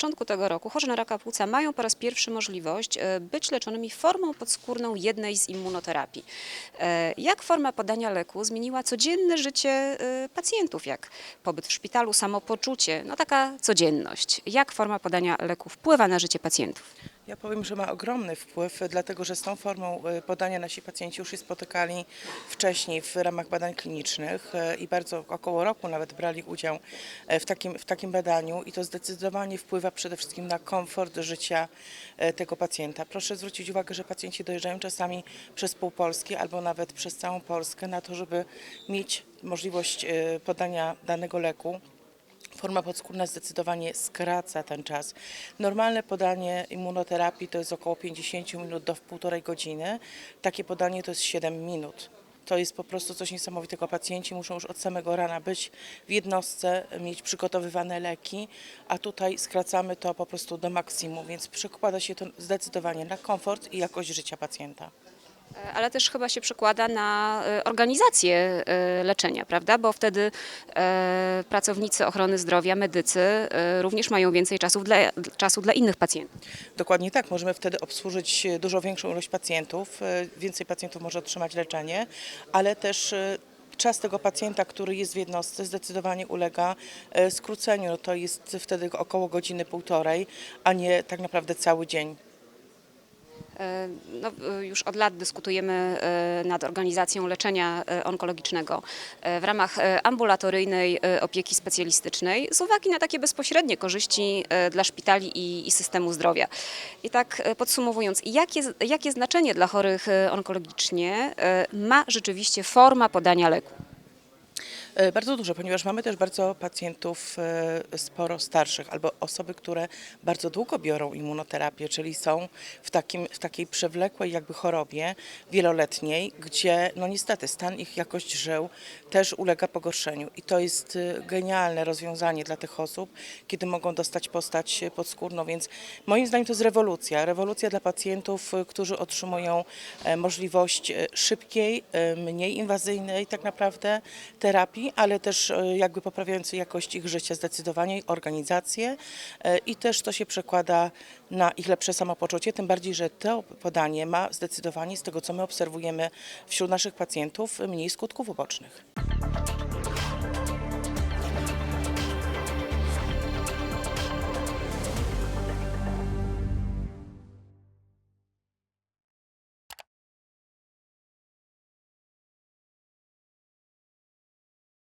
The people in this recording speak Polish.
początku tego roku chorzy na raka płuca mają po raz pierwszy możliwość e, być leczonymi formą podskórną jednej z immunoterapii. E, Jak forma podania leku zmieniła codzienne życie e, pacjentów, jak pobyt w szpitalu, samopoczucie, no taka codzienność. Jak forma podania leku wpływa na życie pacjentów? Ja powiem, że ma ogromny wpływ, dlatego że z tą formą e, podania nasi pacjenci już się spotykali wcześniej w ramach badań klinicznych e, i bardzo około roku nawet brali udział e, w takim, w takim badaniu i to zdecydowanie wpływa przede wszystkim na komfort życia e, tego pacjenta. Proszę zwrócić uwagę, że pacjenci dojeżdżają czasami przez pół Polski albo nawet przez całą Polskę na to, żeby mieć możliwość e, podania danego leku. Forma podskórna zdecydowanie skraca ten czas. Normalne podanie immunoterapii to jest około 50 minut do półtorej godziny. Takie podanie to jest 7 minut. To jest po prostu coś niesamowitego. Pacjenci muszą już od samego rana być w jednostce, mieć przygotowywane leki, a tutaj skracamy to po prostu do maksimum, więc przekłada się to zdecydowanie na komfort i jakość życia pacjenta. E, Ale też chyba się przekłada na e, organizację e, leczenia, prawda? Bo wtedy pracownicy ochrony zdrowia, medycy również mają więcej czasu dla, czasu dla innych pacjentów. Dokładnie tak. Możemy wtedy obsłużyć dużo większą ilość pacjentów. Więcej pacjentów może otrzymać leczenie, ale też czas tego pacjenta, który jest w jednostce, zdecydowanie ulega skróceniu. No To jest wtedy około godziny, półtorej, a nie tak naprawdę cały dzień. E, No, e, już od lat dyskutujemy e, nad organizacją leczenia onkologicznego w ramach ambulatoryjnej opieki specjalistycznej z uwagi na takie bezpośrednie korzyści dla szpitali i, systemu zdrowia. I tak podsumowując, jakie, jakie znaczenie dla chorych onkologicznie ma rzeczywiście forma podania leku? E, Bardzo dużo, ponieważ mamy też bardzo pacjentów e, sporo starszych albo osoby, które bardzo długo biorą immunoterapię, czyli są w, takim, w takiej przewlekłej jakby chorobie wieloletniej, gdzie no niestety stan ich jakość żył też ulega pogorszeniu. I to jest e, genialne rozwiązanie dla tych osób, kiedy mogą dostać postać podskórną, więc moim zdaniem to jest rewolucja. Rewolucja dla pacjentów, którzy otrzymują możliwość szybkiej, mniej inwazyjnej tak naprawdę terapii, terapii, ale też e, jakby poprawiający jakość ich życia zdecydowanie, organizację e, i też to się przekłada na ich lepsze samopoczucie, tym bardziej, że to podanie ma zdecydowanie z tego, co my obserwujemy wśród naszych pacjentów, mniej skutków ubocznych.